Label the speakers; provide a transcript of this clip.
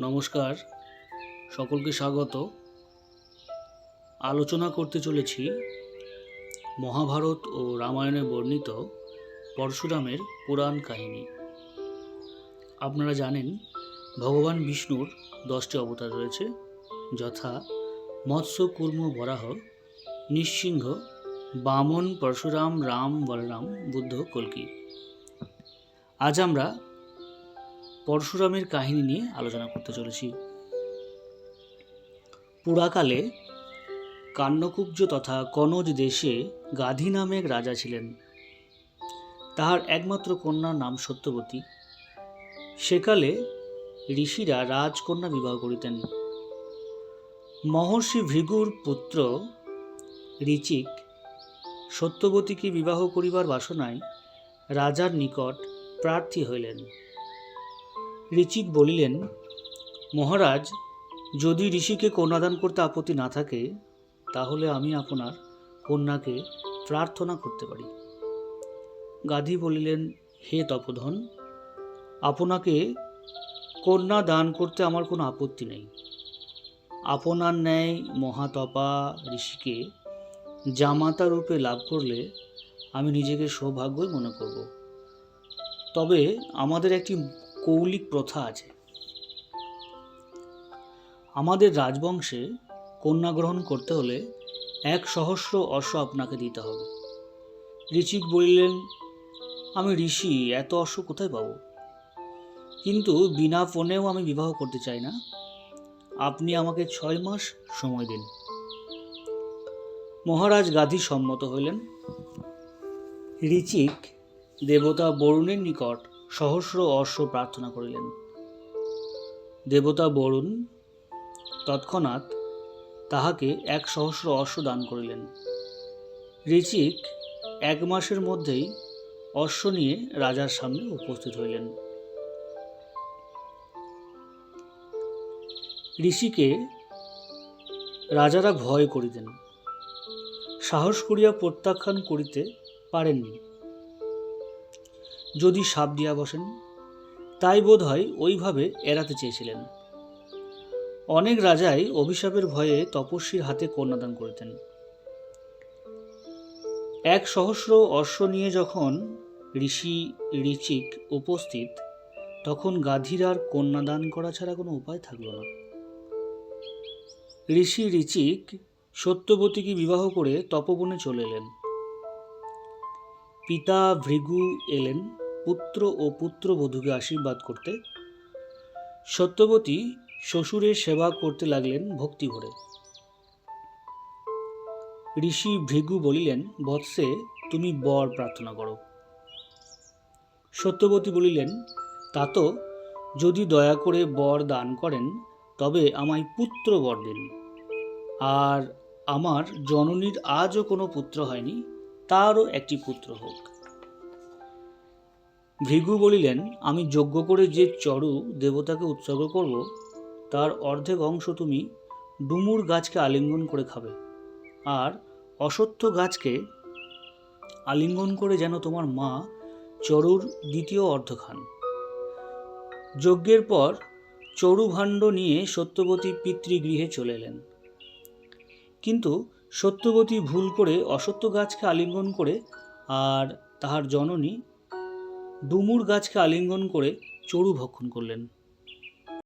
Speaker 1: নমস্কার। সকলকে স্বাগত। আলোচনা করতে চলেছি মহাভারত ও রামায়ণে বর্ণিত পরশুরামের পুরাণ কাহিনী। আপনারা জানেন, ভগবান বিষ্ণুর দশটি অবতার রয়েছে, যথা মৎস্য, কুর্ম, বরাহ, নিঃসিংহ, বামন, পরশুরাম, রাম, বলরাম, বুদ্ধ, কল্কি। আজ আমরা পরশুরামের কাহিনী নিয়ে আলোচনা করতে চলেছি। পুরাকালে কান্নকুব্জ তথা কনজ দেশে গাধী নামে এক রাজা ছিলেন। তাহার একমাত্র কন্যার নাম সত্যবতী। সেকালে ঋষিরা রাজকন্যা বিবাহ করিতেন। মহর্ষি ভৃগুর পুত্র ঋচিক সত্যবতীকে বিবাহ করিবার বাসনায় রাজার নিকট প্রার্থী হইলেন। ঋচিক বলিলেন, মহারাজ, যদি ঋষিকে কন্যাদান করতে আপত্তি না থাকে, তাহলে আমি আপনার কন্যাকে প্রার্থনা করতে পারি। গাধী বলিলেন, হে তপোধন, আপনাকে কন্যা দান করতে আমার কোনো আপত্তি নেই। আপনার ন্যায় মহাতপা ঋষিকে জামাতা রূপে লাভ করলে আমি নিজেকে সৌভাগ্যই মনে করব। তবে আমাদের একটি কৌলিক প্রথা আছে। আমাদের রাজবংশে কন্যা গ্রহণ করতে হলে এক সহস্র অশ্ব আপনাকে দিতে হবে। ঋচিক বলিলেন, আমি ঋষি, এত অশ্ব কোথায় পাবো? কিন্তু বিনা ফোনেও আমি বিবাহ করতে চাই না। আপনি আমাকে ছয় মাস সময় দিন। মহারাজ গাধী সম্মত হইলেন। ঋচিক দেবতা বরুণের নিকট সহস্র অশ্ব প্রার্থনা করিলেন। দেবতা বরুণ তৎক্ষণাৎ তাহাকে এক সহস্র অশ্ব দান করিলেন। ঋচিক এক মাসের মধ্যেই অশ্ব নিয়ে রাজার সামনে উপস্থিত হইলেন। ঋষিকে রাজারা ভয় করিতেন। সাহস করিয়া প্রত্যাখ্যান করিতে পারেননি। যদি সাপ দিয়া বসেন। তাই বোধ হয় ওইভাবে এড়াতে চেয়েছিলেন। অনেক রাজাই অভিশাপের ভয়ে তপস্বীর হাতে কন্যাদান করিতেন। এক সহস্র অশ্ব নিয়ে যখন ঋষি, ঋচিক উপস্থিত, তখন গাধীর আর কন্যাদান করা ছাড়া কোনো উপায় থাকল না। ঋষি, ঋচিক সত্যবতীকে বিবাহ করে তপবনে চলে এলেন। পিতা ভৃগু এলেন। পুত্র ও পুত্রবধূকে আশীর্বাদ করতে সত্যবতী শ্বশুরের সেবা করতে লাগলেন ভক্তি ভরে। ঋষি ভৃগু বলিলেন, বৎসে, তুমি বর প্রার্থনা করো। সত্যবতী বলিলেন তা তো যদি দয়া করে বর দান করেন, তবে আমায় পুত্র বর দিন। আর আমার জননীর আজও কোনো পুত্র হয়নি, তারও একটি পুত্র হোক। ভৃগু বলিলেন, আমি যজ্ঞ করে যে চড়ু দেবতাকে উৎসর্গ করব, তার অর্ধেক অংশ তুমি ডুমুর গাছকে আলিঙ্গন করে খাবে, আর অসত্য গাছকে আলিঙ্গন করে যেন তোমার মা চড়ুর দ্বিতীয় অর্ধ খান যজ্ঞের পর চড়ুভাণ্ড নিয়ে সত্যবতী পিতৃগৃহে চলে এলেন। কিন্তু সত্যবতী ভুল করে অসত্য গাছকে আলিঙ্গন করে আর তাহার জননী ডুমুর গাছকে আলিঙ্গন করে চড়ু ভক্ষণ করলেন।